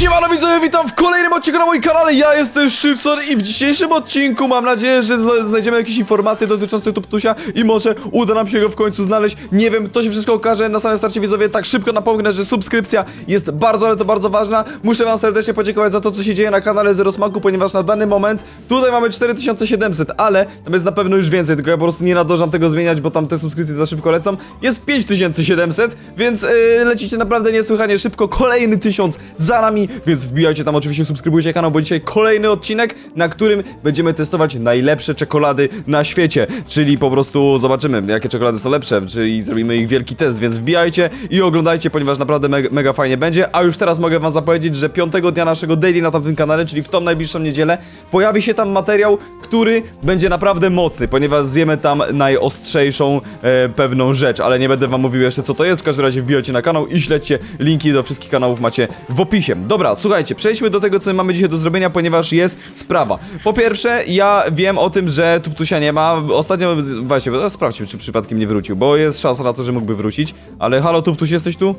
Siemano widzowie, witam w kolejnym odcinku na moim kanale, ja jestem Szybson i w dzisiejszym odcinku mam nadzieję, że zna- znajdziemy jakieś informacje dotyczące Tuptusia i może uda nam się go w końcu znaleźć, nie wiem, to się wszystko okaże na samym starcie widzowie, tak szybko napomnę, że subskrypcja jest bardzo, ale to bardzo ważna, muszę wam serdecznie podziękować za to, co się dzieje na kanale Zero Smaku, ponieważ na dany moment tutaj mamy 4700, ale tam jest na pewno już więcej, tylko ja po prostu nie nadążam tego zmieniać, bo tam te subskrypcje za szybko lecą, jest 5700, więc yy, lecicie naprawdę niesłychanie szybko, kolejny tysiąc za nami, więc wbijajcie tam oczywiście, subskrybujcie kanał, bo dzisiaj kolejny odcinek, na którym będziemy testować najlepsze czekolady na świecie, czyli po prostu zobaczymy, jakie czekolady są lepsze, czyli zrobimy ich wielki test, więc wbijajcie i oglądajcie, ponieważ naprawdę mega, mega fajnie będzie, a już teraz mogę wam zapowiedzieć, że piątego dnia naszego daily na tamtym kanale, czyli w tą najbliższą niedzielę, pojawi się tam materiał, który będzie naprawdę mocny, ponieważ zjemy tam najostrzejszą e, pewną rzecz, ale nie będę wam mówił jeszcze co to jest, w każdym razie wbijajcie na kanał i śledźcie, linki do wszystkich kanałów macie w opisie. Dobra, słuchajcie, przejdźmy do tego, co mamy dzisiaj do zrobienia, ponieważ jest sprawa. Po pierwsze, ja wiem o tym, że Tuptusia nie ma, ostatnio, właśnie, sprawdźmy, czy przypadkiem nie wrócił, bo jest szansa na to, że mógłby wrócić, ale halo Tuptuś, jesteś tu?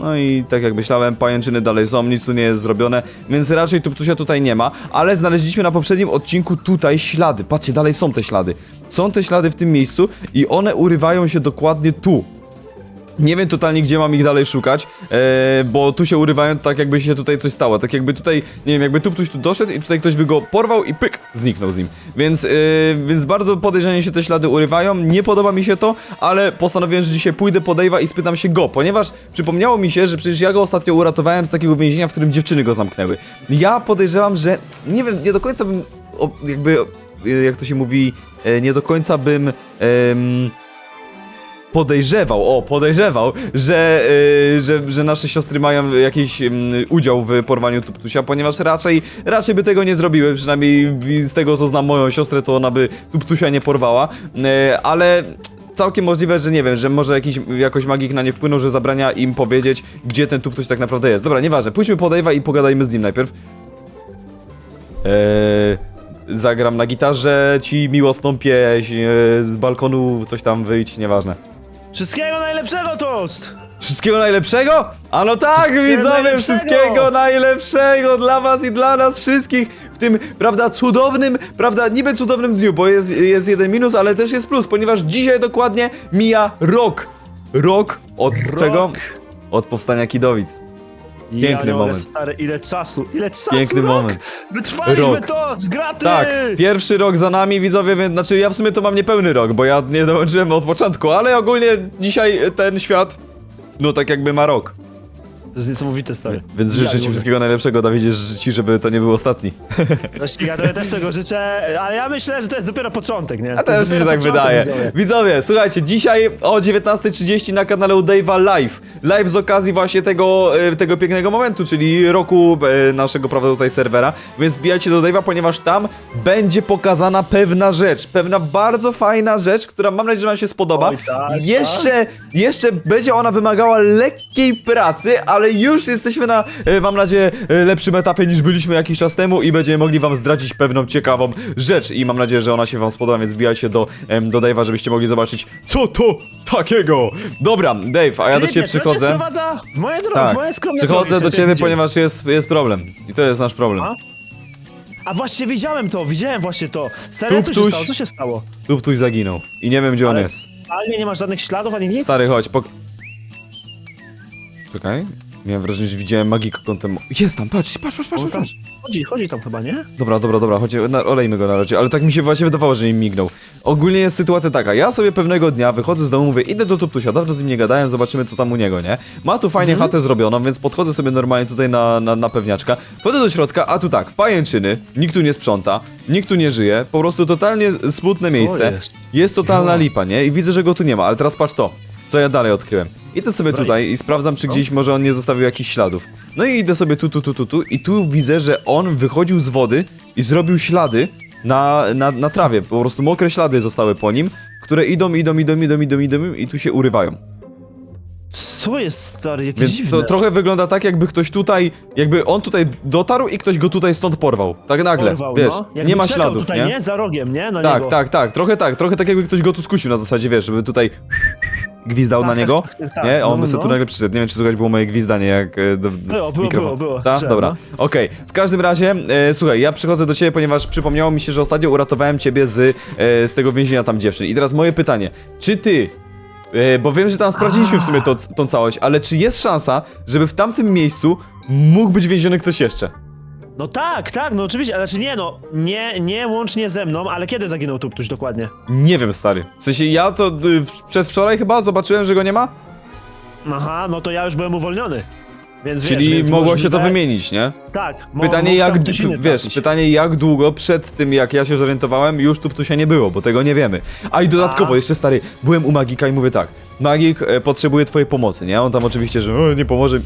No i tak jak myślałem, pajęczyny dalej są, nic tu nie jest zrobione, więc raczej Tuptusia tutaj nie ma, ale znaleźliśmy na poprzednim odcinku tutaj ślady. Patrzcie, dalej są te ślady. Są te ślady w tym miejscu i one urywają się dokładnie tu. Nie wiem totalnie, gdzie mam ich dalej szukać, e, bo tu się urywają tak, jakby się tutaj coś stało. Tak jakby tutaj, nie wiem, jakby tu ktoś tu doszedł i tutaj ktoś by go porwał i pyk, zniknął z nim. Więc, e, więc bardzo podejrzanie się te ślady urywają. Nie podoba mi się to, ale postanowiłem, że dzisiaj pójdę po Dave'a i spytam się go, ponieważ przypomniało mi się, że przecież ja go ostatnio uratowałem z takiego więzienia, w którym dziewczyny go zamknęły. Ja podejrzewam, że nie wiem, nie do końca bym, jakby, e, jak to się mówi, e, nie do końca bym. em, podejrzewał, o, podejrzewał, że, yy, że, że nasze siostry mają jakiś ym, udział w porwaniu Tuptusia, ponieważ raczej, raczej by tego nie zrobiły, przynajmniej z tego co znam moją siostrę, to ona by Tuptusia nie porwała, yy, ale całkiem możliwe, że nie wiem, że może jakiś, jakoś magik na nie wpłynął, że zabrania im powiedzieć, gdzie ten Tuptuś tak naprawdę jest. Dobra, nieważne, pójdźmy po Dave'a i pogadajmy z nim najpierw. Eee, zagram na gitarze ci miłosną pieśń, e, z balkonu coś tam wyjść, nieważne. Wszystkiego najlepszego, Toast! Wszystkiego najlepszego? A no tak, Wszystkiego widzowie, najlepszego! wszystkiego najlepszego dla was i dla nas wszystkich w tym, prawda, cudownym, prawda, niby cudownym dniu, bo jest, jest jeden minus, ale też jest plus, ponieważ dzisiaj dokładnie mija rok. Rok od Rok. czego? Od powstania Kidowic. Piękny mogę, moment. Stary, ile czasu, ile czasu, Piękny rok! moment. Wytrwaliśmy Rok. to, z graty! Tak, pierwszy rok za nami, widzowie, więc, znaczy ja w sumie to mam niepełny rok, bo ja nie dołączyłem od początku, ale ogólnie dzisiaj ten świat, no tak jakby ma rok. To jest niesamowite, stary. Więc życzę ci wszystkiego najlepszego, Dawidzie, życzę ci, żeby to nie był ostatni. Właśnie, ja tobie też tego życzę, ale ja myślę, że to jest dopiero początek, nie? A To jest też mi się dopiero tak początek, wydaje. widzowie. Widzowie, słuchajcie, dzisiaj o 19.30 na kanale u Dave'a live. Live z okazji właśnie tego, e, tego pięknego momentu, czyli roku e, naszego, prawda, tutaj serwera. Więc wbijajcie do Dave'a, ponieważ tam będzie pokazana pewna rzecz. Pewna bardzo fajna rzecz, która mam nadzieję, że wam się spodoba. Oj, tak, jeszcze, jeszcze będzie ona wymagała lekkiej pracy, ale już jesteśmy na, e, mam nadzieję, e, lepszym etapie niż byliśmy jakiś czas temu i będziemy mogli wam zdradzić pewną ciekawą rzecz i mam nadzieję, że ona się wam spodoba, więc wbijajcie do, do Dave'a, żebyście mogli zobaczyć, co to takiego. Dobra, Dave, a ja do ciebie przychodzę. w moje drogi, Tak, w moje skromne przychodzę do ciebie, ponieważ jest, jest problem. I to jest nasz problem. A? A właśnie widziałem to, widziałem właśnie to. Stary, co się stało? Co się stało? Tuptuś zaginął i nie wiem, gdzie on Ale- jest. Ale nie ma żadnych śladów ani nic? Stary, chodź, pok... Czekaj. Miałem wrażenie, że widziałem magika kątem... Jest tam, patrz, patrz, patrz, patrz, tam patrz. Chodzi, chodzi tam chyba, nie? Dobra, dobra, dobra, chodź, na, olejmy go na razie, ale tak mi się właśnie wydawało, że nie mignął. Ogólnie jest sytuacja taka, ja sobie pewnego dnia wychodzę z domu, mówię, idę do Tuptusia, dawno z nim nie gadałem, zobaczymy co tam u niego, nie? Ma tu fajnie Mhm. chatę zrobioną, więc podchodzę sobie normalnie tutaj na, na, na pewniaczka, wchodzę do środka, a tu tak, pajęczyny, nikt tu nie sprząta, nikt tu nie żyje, po prostu totalnie smutne miejsce, jest? jest totalna lipa, nie? I widzę, że go tu nie ma, ale teraz patrz to. Co ja dalej odkryłem? Idę sobie tutaj i sprawdzam, czy no. gdzieś może on nie zostawił jakichś śladów. No i idę sobie tu, tu, tu, tu, tu i tu widzę, że on wychodził z wody i zrobił ślady na, na, na trawie. Po prostu mokre ślady zostały po nim, które idą, idą, idą, idą, idą, idą i tu się urywają. Co jest, stary, jakieś Więc dziwne. to trochę wygląda tak, jakby ktoś tutaj, jakby on tutaj dotarł i ktoś go tutaj stąd porwał. Tak nagle, Porwał, wiesz, no. Jakby nie ma czekał śladów, tutaj, nie? nie? Za rogiem, nie? Na Tak, niego. tak, tak, trochę tak, trochę tak jakby ktoś go tu skusił na zasadzie, wiesz, żeby tutaj gwizdał Tak, na tak, niego, tak, tak, tak. nie? On No, by sobie no. tu nagle przyszedł. Nie wiem, czy słychać było moje gwizdanie, jak e, do, Było, było, mikrofon. było, było. Tak? Słyszałem, Dobra, no. okej. W każdym razie, e, słuchaj, ja przychodzę do ciebie, ponieważ przypomniało mi się, że ostatnio uratowałem ciebie z, e, z tego więzienia tam dziewczyn. I teraz moje pytanie, czy ty... E, bo wiem, że tam sprawdziliśmy w sumie to, tą całość, ale czy jest szansa, żeby w tamtym miejscu mógł być więziony ktoś jeszcze? No tak, tak, no oczywiście, ale znaczy nie no, nie, nie łącznie ze mną, ale kiedy zaginął Tuptuś dokładnie? Nie wiem, stary. W sensie ja to y, w- przedwczoraj chyba zobaczyłem, że go nie ma, Aha, no to ja już byłem uwolniony. Więc wiesz, czyli więc mogło się to możliwe- wymienić, nie? Tak. mo- Pytanie mógł jak, tam ktoś inny wiesz, trafić. pytanie jak długo przed tym jak ja się zorientowałem już tu się nie było, bo tego nie wiemy. A i dodatkowo A. jeszcze stary, byłem u Magika i mówię tak, Magik e, potrzebuje twojej pomocy, nie? On tam oczywiście, że o, nie pomoże.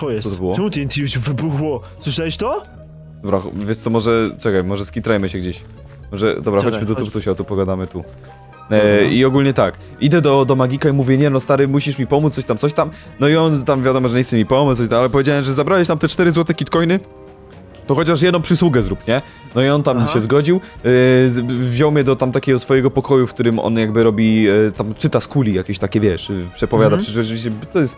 Co jest? Co to było? Czemu TNT już wybuchło? Słyszałeś to? Dobra, wiesz co, może, czekaj, może skitrajmy się gdzieś. Może, dobra, Czekaj, chodźmy do chodź. Tuptusia, tu pogadamy tu. Dobra. E, I ogólnie tak, idę do, do Magika i mówię, nie no stary, musisz mi pomóc, coś tam, coś tam. No i on tam wiadomo, że nie chce mi pomóc, coś tam, ale powiedziałem, że zabrałeś tam te 4 złote kitcoiny, to chociaż jedną przysługę zrób, nie? No i on tam Aha. się zgodził, e, z, wziął mnie do tam takiego swojego pokoju, w którym on jakby robi, e, tam czyta z kuli jakieś takie, wiesz, e, przepowiada, Mhm. przecież oczywiście to jest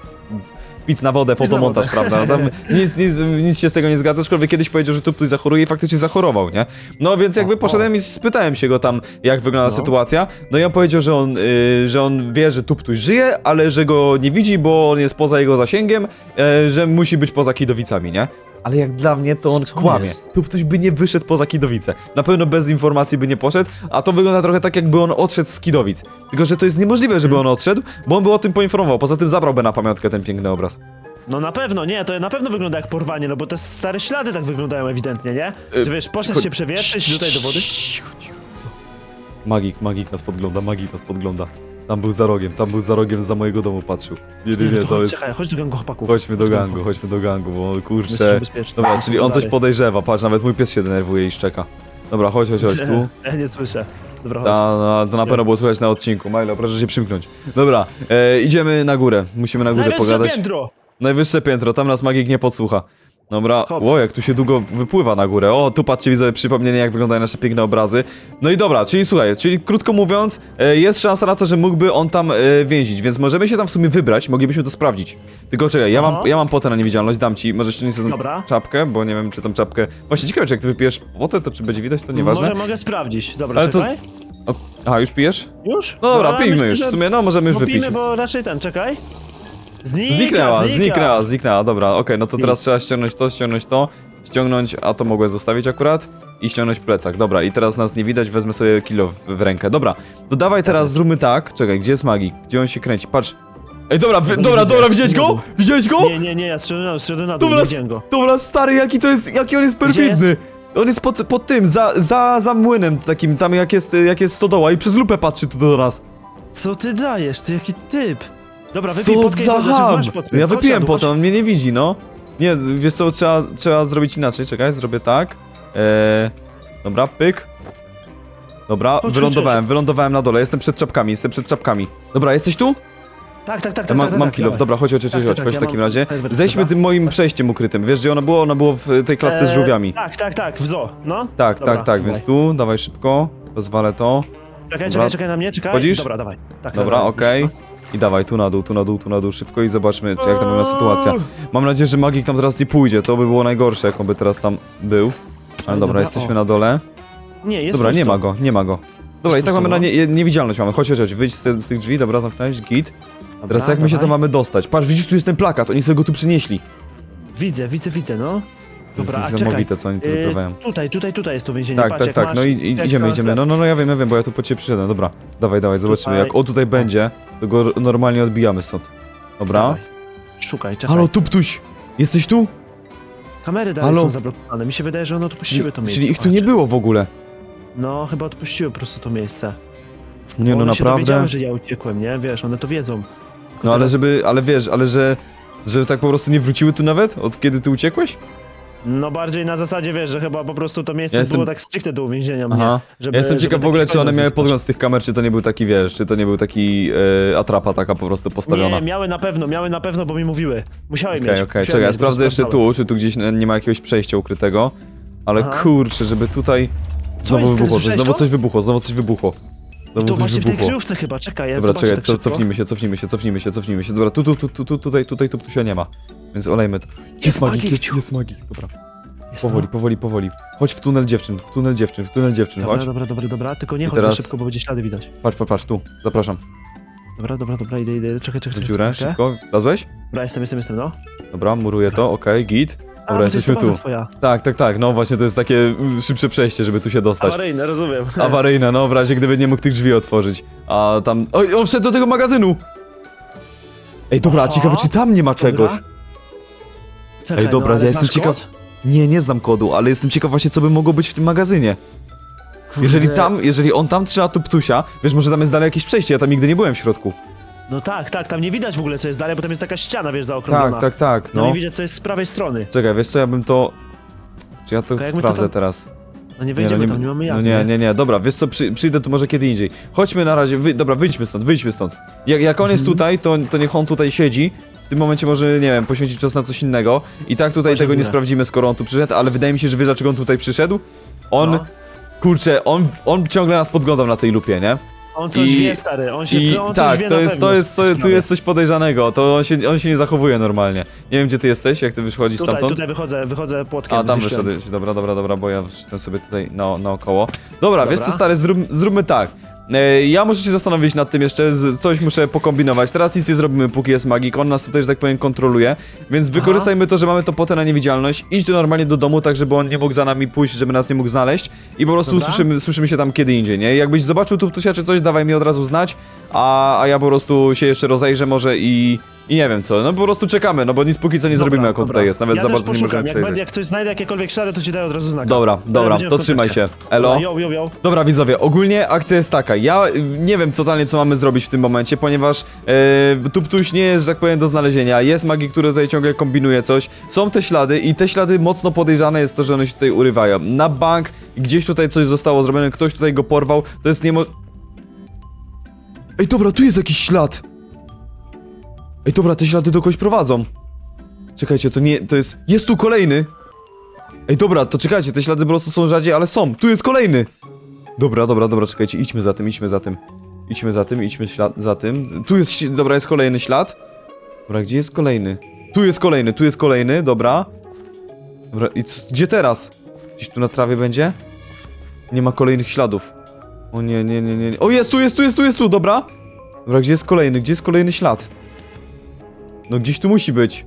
pic na wodę, na fotomontaż, wodę. prawda? No tam nic, nic, nic się z tego nie zgadza, aczkolwiek kiedyś powiedział, że tu ktoś zachoruje i faktycznie zachorował, nie? No więc jakby poszedłem i spytałem się go tam, jak wygląda No. sytuacja, no i on powiedział, że on, y, że on wie, że Tuptuś żyje, ale że go nie widzi, bo on jest poza jego zasięgiem, e, że musi być poza Kidowicami, nie? Ale jak dla mnie to on Co kłamie. jest? Tuptuś by nie wyszedł poza Kidowice. Na pewno bez informacji by nie poszedł, a to wygląda trochę tak, jakby on odszedł z Kidowic. Tylko, że to jest niemożliwe, żeby on odszedł, bo on by o tym poinformował. Poza tym zabrałby na pamiątkę ten piękny obraz. No na pewno, nie, to na pewno wygląda jak porwanie, no bo te stare ślady tak wyglądają ewidentnie, nie? Y, Że wiesz, poszedł się przewietrzyć tutaj do wody. Magik, magik nas podgląda, magik nas podgląda. Tam był za rogiem, tam był za rogiem, za mojego domu patrzył. Nie, nie, nie, to to chodź, jest... Czekaj, chodź do gangu chłopaków. Chodźmy do gangu, chodźmy do gangu, bo kurczę... Dobra, czyli on coś podejrzewa, patrz, nawet mój pies się denerwuje i szczeka. Dobra, chodź, chodź, chodź, tu. Ja nie słyszę. Dobra, chodź. Ta, no, to na pewno było słychać na odcinku. Milo, proszę się przymknąć. Dobra, e, idziemy na górę. Musimy na górze Najwyższe pogadać. piętro! Najwyższe piętro, tam nas magik nie podsłucha. Dobra, Hop. o, jak tu się długo wypływa na górę. O, tu patrzcie, widzę przypomnienie, jak wyglądają nasze piękne obrazy. No i dobra, czyli słuchaj, czyli krótko mówiąc, e, jest szansa na to, że mógłby on tam e, więzić, więc możemy się tam w sumie wybrać, moglibyśmy to sprawdzić. Tylko czekaj, ja mam, Aha. ja mam potę na niewidzialność, dam ci, może ściągnij sobie tą Dobra. czapkę, bo nie wiem, czy tą czapkę... Właśnie ciekawe, czy jak ty wypijesz potę, to czy będzie widać, to nieważne. Może mogę sprawdzić. Dobra, Ale to- czekaj. O, aha, już pijesz? Już? No dobra, pijmy myślę, już, że- w sumie, no możemy już No wypić. pijmy, bo raczej ten, czekaj. Znika, Zniknęła, znika. zniknęła, zniknęła, dobra, okej, no to teraz trzeba ściągnąć to, ściągnąć to, ściągnąć, a to mogłem zostawić akurat i ściągnąć plecak, dobra, i teraz nas nie widać, wezmę sobie kilo w, w rękę, dobra, to dawaj teraz zróbmy tak, czekaj, gdzie jest magik, gdzie on się kręci, patrz, ej, dobra, wy, dobra, widzę, dobra, widziałeś go? Widziałeś go? Nie, nie, nie, ja zszedłem na, na dół, Dobra, nie widziałem go. dobra, stary, jaki to jest, jaki on jest perfidny. On jest pod, pod tym, za, za, za młynem takim, tam jak jest, jak jest stodoła i przez lupę patrzy tu do nas. Co ty dajesz, ty jaki typ? Dobra, wypij Co i za ham! masz. Ja Chodź wypiłem na dół, potem, on mnie nie widzi, no. Nie, wiesz co, trzeba, trzeba zrobić inaczej, czekaj, zrobię tak. Eee, dobra, pyk. Dobra, chodź, wylądowałem, wylądowałem na dole, jestem przed czapkami, jestem przed czapkami. Dobra, jesteś tu? Tak, tak, tak, Ja tak, mam, tak, mam tak, kilof, dawaj. dobra, chodź, chodź, chodź, Tak, chodź, tak, chodź w ja takim mam razie. Zejdźmy dobra. tym moim przejściem ukrytym, wiesz gdzie ono było? Ono było w tej klatce z Eee, żółwiami. Tak, tak, tak, w zoo, no. Tak, Dobra, tak, tak, więc tu, dawaj szybko, rozwalę to. Czekaj, czekaj, czekaj na mnie, czekaj. Wchodzisz? Dobra, dawaj. Tak, Dobra, okej. I dawaj, tu na dół, tu na dół, tu na dół, szybko i zobaczmy, czy jak tam wygląda sytuacja. Mam nadzieję, że magik tam teraz nie pójdzie, to by było najgorsze, jak on by teraz tam był. Ale dobra, Dobra, jesteśmy o. na dole. Nie, jest Dobra, nie ma go, nie ma go. Dobra, i tak mamy na no. nie, niewidzialność mamy, chodź, chodź, chodź, wyjdź z, te, z tych drzwi, dobra, zamknąłeś, git. Teraz jak my się tam mamy dostać? Patrz, widzisz, tu jest ten plakat, oni sobie go tu przynieśli. Widzę, widzę, widzę, no. To Dobra, a czekaj. niesamowite, co oni tu Yy, wyprawiają. tutaj, tutaj, tutaj jest to więzienie. Tak, Patrz, tak, jak tak, masz no i, i teczkę idziemy, na idziemy, no, no, no, ja wiem, ja wiem, bo ja tu po ciebie przyszedłem, dobra. Dawaj, dawaj, zobaczymy, Tutaj. jak on tutaj będzie, to go normalnie odbijamy stąd. Dobra. Dawaj. Szukaj, czekaj. Halo, Tuptuś! Jesteś tu? Kamery dalej Halo? są zablokowane. Mi się wydaje, że one odpuściły to miejsce. Czyli ich tu nie patrz. było w ogóle. No, chyba odpuściły po prostu to miejsce. Nie, no one się naprawdę. dowiedziały, że ja uciekłem, nie? Wiesz, one to wiedzą. Tylko No ale teraz- żeby, ale wiesz, ale że, że tak po prostu nie wróciły tu nawet, od kiedy ty uciekłeś? No bardziej na zasadzie, wiesz, że chyba po prostu to miejsce Ja jestem- było tak stricte do uwięzienia mnie. Aha. Żeby, ja jestem żeby ciekaw w taki ogóle, czy one miały zyskać. podgląd z tych kamer, czy to nie był taki, wiesz, czy to nie był taki e, atrapa taka po prostu postawiona. Nie, miały na pewno, miały na pewno, bo mi mówiły. Musiały mieć. okej, musiały czekaj, ja mieć, bo sprawdzę jeszcze sprawdzały. tu, czy tu gdzieś nie ma jakiegoś przejścia ukrytego. Ale Aha. kurczę, żeby tutaj... Znowu jest? wybuchło, Słyszałeś znowu to? coś wybuchło, znowu coś wybuchło. Znowu To coś właśnie w tej wybuchło. kryjówce chyba, czekaj, ja Dobra, zobaczę czekaj, tak co, szybko. cofnijmy się, cofnijmy się, cofnijmy się, cofnijmy się. Dobra, tu, tu, tu, tu, tu tutaj, tutaj, tu, tu się nie ma. Więc olejmy to. Jest magik, magik, jest, jest magik, dobra. Jest, Powoli, no. powoli, powoli. Chodź w tunel dziewczyn, w tunel dziewczyn, w tunel dziewczyn, Dobra, chodź. dobra, dobra, dobra, tylko nie I chodź teraz- za szybko, bo będzie ślady widać. Patrz, patrz, patrz, tu, zapraszam. Dobra, dobra, dobra, idę, idę, czekaj, czekaj, czekaj. dziurę, szybko. Wlazłeś? Dobra, jestem, jestem, jestem, no. Dobra, muruję to, okej, git. A, Dobra, jest jesteśmy tu. Twoja. Tak, tak, tak, no właśnie to jest takie mm, szybsze przejście, żeby tu się dostać. Awaryjne, rozumiem. Awaryjne, no w razie gdyby nie mógł tych drzwi otworzyć. A tam... Oj, on wszedł do tego magazynu! Ej, dobra, a Aha. ciekawe czy tam nie ma czegoś. Dobra. Czekaj, Ej, dobra, no, ale ja jestem znasz ciekaw- kod? Nie, nie znam kodu, ale jestem ciekaw właśnie co by mogło być w tym magazynie. Jeżeli Kurde. tam, jeżeli on tam trzyma tu ptusia, wiesz, może tam jest dalej jakieś przejście, ja tam nigdy nie byłem w środku. No tak, tak, tam nie widać w ogóle co jest dalej, bo tam jest taka ściana, wiesz, zaokrąglona. Tak, tak, tak, No, no. nie widzę co jest z prawej strony. Czekaj, wiesz co, ja bym to... Czy ja to Tylko jak my to sprawdzę tam- teraz? No nie wejdziemy tam, nie mamy jak. No nie, nie, nie, dobra, wiesz co, przy, przyjdę tu może kiedy indziej. Chodźmy na razie, wy, dobra, wyjdźmy stąd, wyjdźmy stąd. Jak, jak on jest Mhm. tutaj, to, to niech on tutaj siedzi. W tym momencie może, nie wiem, poświęcić czas na coś innego. I tak tutaj Może tego nie nie. sprawdzimy, skoro on tu przyszedł, ale wydaje mi się, że wiesz dlaczego on tutaj przyszedł? On, No. kurczę, on, on ciągle nas podglądał na tej lupie, nie? On coś I- wie, stary, on się, I on coś tak, wie to na jest, pewno to jest, to, tu jest coś podejrzanego, to on się, on się nie zachowuje normalnie. Nie wiem, gdzie ty jesteś, jak ty wychodzisz Tutaj, stamtąd. tutaj wychodzę, wychodzę płotkiem. A, tam wyszedłeś. Dobra, dobra, dobra, bo ja wszedłem sobie tutaj na, naokoło. Dobra, wiesz co, Dobra. stary, zrób, zróbmy tak. E, ja muszę się zastanowić nad tym jeszcze, coś muszę pokombinować. Teraz nic nie zrobimy, póki jest magik, on nas tutaj, że tak powiem, kontroluje. Więc wykorzystajmy to, że mamy to potę na niewidzialność. Idź tu normalnie do domu, tak żeby on nie mógł za nami pójść, żeby nas nie mógł znaleźć. I po prostu słyszymy, słyszymy się tam kiedy indziej, nie? Jakbyś zobaczył tu ptusia czy coś, dawaj mi od razu znać. A, a ja po prostu się jeszcze rozejrzę może i... I nie wiem co, no po prostu czekamy, no bo nic póki co nie Dobra, zrobimy, jak on dobra. tutaj jest. Nawet ja za też bardzo nie poszukam. możemy jak, przejrzeć. będę, jak coś znajdę, jakiekolwiek ślady, to ci daję od razu znak. Dobra, dobra, będziemy to w trzymaj się. Elo. Dobra, Yo, yo, yo. Dobra widzowie, ogólnie akcja jest taka, ja y, nie wiem totalnie co mamy zrobić w tym momencie, ponieważ e, Tuptuś nie jest, że tak powiem, do znalezienia, jest magik, który tutaj ciągle kombinuje coś, są te ślady i te ślady mocno podejrzane jest to, że one się tutaj urywają. Na bank, gdzieś tutaj coś zostało zrobione, ktoś tutaj go porwał, to jest niemo... Ej dobra, tu jest jakiś ślad! Ej dobra, te ślady do kogoś prowadzą. Czekajcie, to nie, to jest... Jest tu kolejny! Ej dobra, to czekajcie, te ślady po prostu są rzadziej, ale są, tu jest kolejny! Dobra, dobra, dobra, czekajcie, idźmy za tym, idźmy za tym. Idźmy za tym, idźmy za tym. Tu jest, dobra, jest kolejny ślad. Dobra, gdzie jest kolejny? Tu jest kolejny, tu jest kolejny, dobra. Dobra, i gdzie teraz? Gdzieś tu na trawie będzie? Nie ma kolejnych śladów. O nie, nie, nie. nie. O, jest tu, jest tu, jest tu, jest tu, dobra. Dobra, gdzie jest kolejny, gdzie jest kolejny ślad? No gdzieś tu musi być.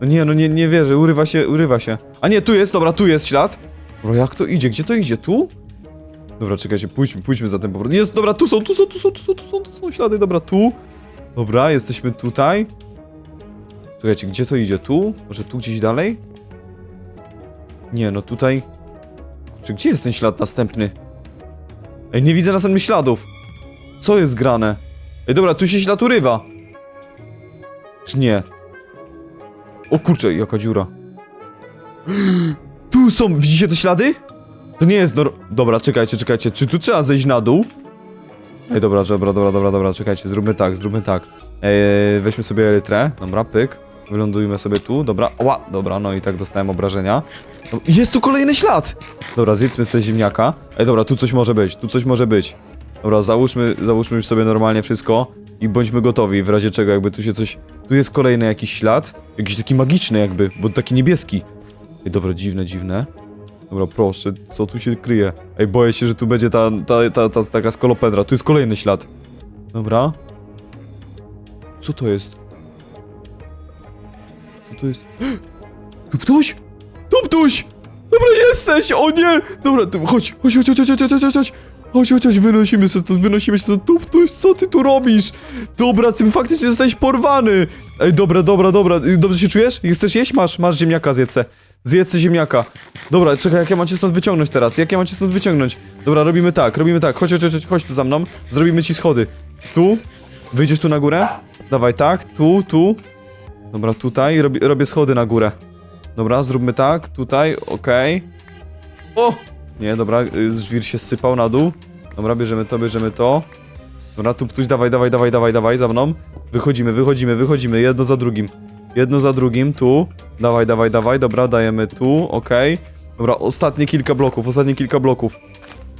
No nie, no nie, nie wierzę, urywa się, urywa się. A nie, tu jest, dobra, tu jest ślad. Dobra, jak to idzie? Gdzie to idzie? Tu? Dobra, czekajcie, pójdźmy, pójdźmy za tym po prostu. Jest, dobra, tu są, tu są, tu są, tu są, tu są, tu są ślady, dobra, tu. Dobra, jesteśmy tutaj. Czekajcie, gdzie to idzie? Tu? Może tu gdzieś dalej? Nie, no tutaj... Czy gdzie jest ten ślad następny? Ej, nie widzę następnych śladów. Co jest grane? Ej, dobra, tu się ślad urywa. Czy nie? O kurczę, jaka dziura. Tu są, widzicie te ślady? To nie jest nor... Dobra, czekajcie, czekajcie, czy tu trzeba zejść na dół? Ej, dobra, dobra, dobra, dobra, dobra, czekajcie, zróbmy tak, zróbmy tak. Eee, weźmy sobie elytrę, dobra, pyk. Wylądujmy sobie tu, dobra, ła, dobra, no i tak dostałem obrażenia. No, jest tu kolejny ślad! Dobra, zjedzmy sobie ziemniaka. Ej, dobra, tu coś może być, tu coś może być. Dobra, załóżmy, załóżmy już sobie normalnie wszystko i bądźmy gotowi, w razie czego jakby tu się coś... Tu jest kolejny jakiś ślad, jakiś taki magiczny jakby, bo taki niebieski. Ej, dobra, dziwne, dziwne. Dobra, proszę, co tu się kryje? Ej, boję się, że tu będzie ta, ta, ta, ta taka skolopendra. Tu jest kolejny ślad. Dobra. Co to jest? Co to jest? Tu ktoś? Tu ktoś! Dobra, jesteś! O nie! Dobra, tu, chodź, chodź, chodź, chodź, chodź, chodź, chodź, chodź. Chodź, chodź, chodź, wynosimy się stąd, wynosimy się stąd. Tu co ty tu robisz? Dobra, ty faktycznie jesteś porwany! Ej, dobra, dobra, dobra. Dobrze się czujesz? Chcesz jeść? Masz, masz ziemniaka, zjedz Zjedz se ziemniaka. Dobra, czekaj, jak ja mam cię stąd wyciągnąć teraz? Jak ja mam cię stąd wyciągnąć? Dobra, robimy tak, robimy tak. Chodź, chodź, chodź, chodź tu za mną. Zrobimy ci schody. Tu. Wyjdziesz tu na górę? Dawaj, tak. Tu, tu. Dobra, tutaj. Robię, robię schody na górę. Dobra, zróbmy tak. Tutaj, okej. O! Nie, dobra, y, żwir się zsypał na dół. Dobra, bierzemy to, bierzemy to. Dobra, tu ktoś, dawaj, dawaj, dawaj, dawaj, dawaj, za mną. Wychodzimy, wychodzimy, wychodzimy, jedno za drugim. Jedno za drugim, tu. Dawaj, dawaj, dawaj, dobra, dajemy tu, okej. Dobra, ostatnie kilka bloków, ostatnie kilka bloków.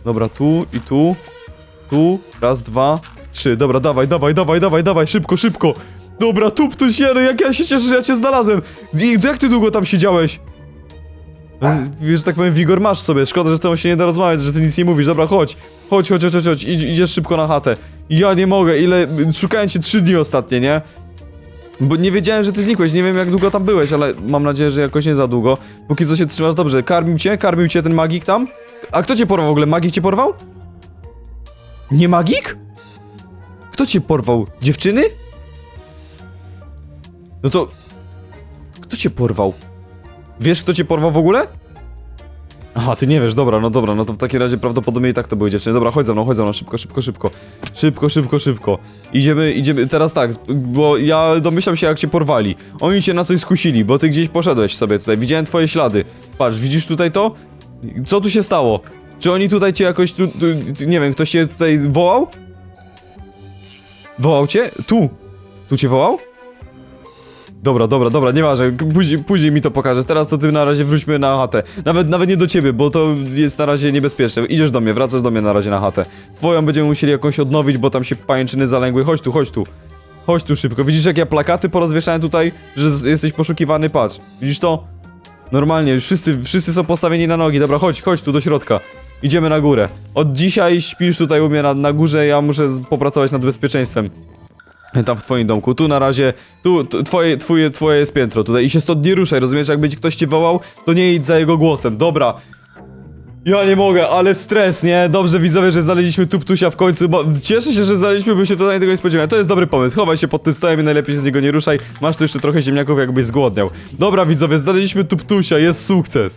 Dobra, tu i tu. Tu, raz, dwa, trzy. Dobra, dawaj, dawaj, dawaj, dawaj, dawaj, szybko, szybko. Dobra, tuptuś, Jero, jak ja się cieszę, że ja cię znalazłem. I jak ty długo tam siedziałeś? No, Wiesz, tak powiem, wigor masz sobie. Szkoda, że z tobą się nie da rozmawiać, że ty nic nie mówisz. Dobra, chodź. Chodź, chodź, chodź, chodź, chodź. Idź, idziesz szybko na chatę. Ja nie mogę, ile... Szukałem cię trzy dni ostatnie, nie? Bo nie wiedziałem, że ty znikłeś, nie wiem jak długo tam byłeś, ale mam nadzieję, że jakoś nie za długo. Póki co się trzymasz dobrze. Karmił cię? Karmił cię ten magik tam? A kto cię porwał w ogóle? Magik cię porwał? Nie magik? Kto cię porwał? Dziewczyny? No to... Kto cię porwał? Wiesz, kto cię porwał w ogóle? Aha, ty nie wiesz, dobra, no dobra, no to w takim razie prawdopodobnie i tak to były dziewczyny. Dobra, chodź za mną, chodź za mną, szybko, szybko, szybko. Szybko, szybko, szybko. Idziemy, idziemy, teraz tak, bo ja domyślam się jak cię porwali. Oni cię na coś skusili, bo ty gdzieś poszedłeś sobie tutaj, widziałem twoje ślady. Patrz, widzisz tutaj to? Co tu się stało? Czy oni tutaj cię jakoś, tu, tu, nie wiem, ktoś cię tutaj wołał? Wołał cię? Tu. Tu cię wołał? Dobra, dobra, dobra, nieważne, później, później mi to pokażesz, teraz to ty na razie wróćmy na chatę. Nawet, nawet nie do ciebie, bo to jest na razie niebezpieczne. Idziesz do mnie, wracasz do mnie na razie na chatę. Twoją będziemy musieli jakąś odnowić, bo tam się pajęczyny zalęgły. Chodź tu, chodź tu. Chodź tu szybko. Widzisz jak ja plakaty porozwieszałem tutaj, że jesteś poszukiwany? Patrz. Widzisz to? Normalnie, wszyscy, wszyscy są postawieni na nogi. Dobra, chodź, chodź tu do środka. Idziemy na górę. Od dzisiaj śpisz tutaj u mnie na, na górze, ja muszę popracować nad bezpieczeństwem. Tam w twoim domku. Tu na razie, tu, twoje, twoje, twoje jest piętro tutaj i się stąd nie ruszaj, rozumiesz? Jak będzie ktoś cię wołał, to nie idź za jego głosem. Dobra. Ja nie mogę, ale stres, nie? Dobrze widzowie, że znaleźliśmy Tuptusia w końcu, bo cieszę się, że znaleźliśmy, bo się totalnie tego nie spodziewałem. To jest dobry pomysł, chowaj się pod tym stołem i najlepiej się z niego nie ruszaj. Masz tu jeszcze trochę ziemniaków, jakbyś zgłodniał. Dobra widzowie, znaleźliśmy Tuptusia, jest sukces.